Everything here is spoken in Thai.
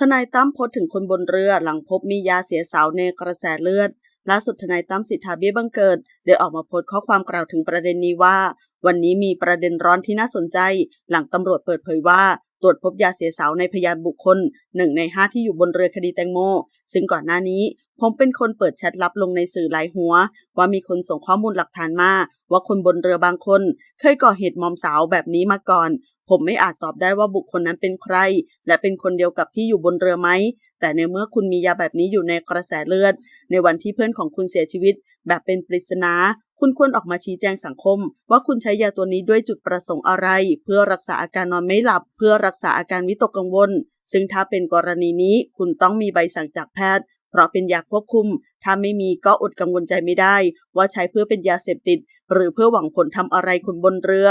ทนายตั้มโพสถึงคนบนเรือหลังพบมียาเสียสาวในกระแสเลือด ล่าสุดทนายตั้มสิทธาเบี้ยบังเกิดได้ออกมาโพสข้อความกล่าวถึงประเด็นนี้ว่า วันนี้มีประเด็นร้อนที่น่าสนใจ หลังตำรวจเปิดเผยว่า ตรวจพบยาเสียสาวในพยานบุคคลหนึ่งในห้าที่อยู่บนเรือคดีแตงโม ซึ่งก่อนหน้านี้ ผมเป็นคนเปิดแชทลับลงในสื่อหลายหัว ว่ามีคนส่งข้อมูลหลักฐานมาว่าคนบนเรือบางคน เคยก่อเหตุมอมสาวแบบนี้มาก่อน ผมไม่อาจตอบได้ว่าบุคคลนั้นเป็นใคร และเป็นคนเดียวกับที่อยู่บนเรือไหม แต่ในเมื่อคุณมียาแบบนี้อยู่ในกระแสเลือด ในวันที่เพื่อนของคุณเสียชีวิต แบบเป็นปริศนา คุณควรออกมาชี้แจงสังคม ว่าคุณใช้ยาตัวนี้ด้วยจุดประสงค์อะไร เพื่อรักษาอาการนอนไม่หลับ เพื่อรักษาอาการวิตกกังวล ซึ่งถ้าเป็นกรณีนี้ คุณต้องมีใบสั่งจากแพทย์ เพราะเป็นยาควบคุม ถ้าไม่มีก็อดกังวลใจไม่ได้ ว่าใช้เพื่อเป็นยาเสพติด หรือเพื่อหวังผลทำอะไรคุณบนเรือ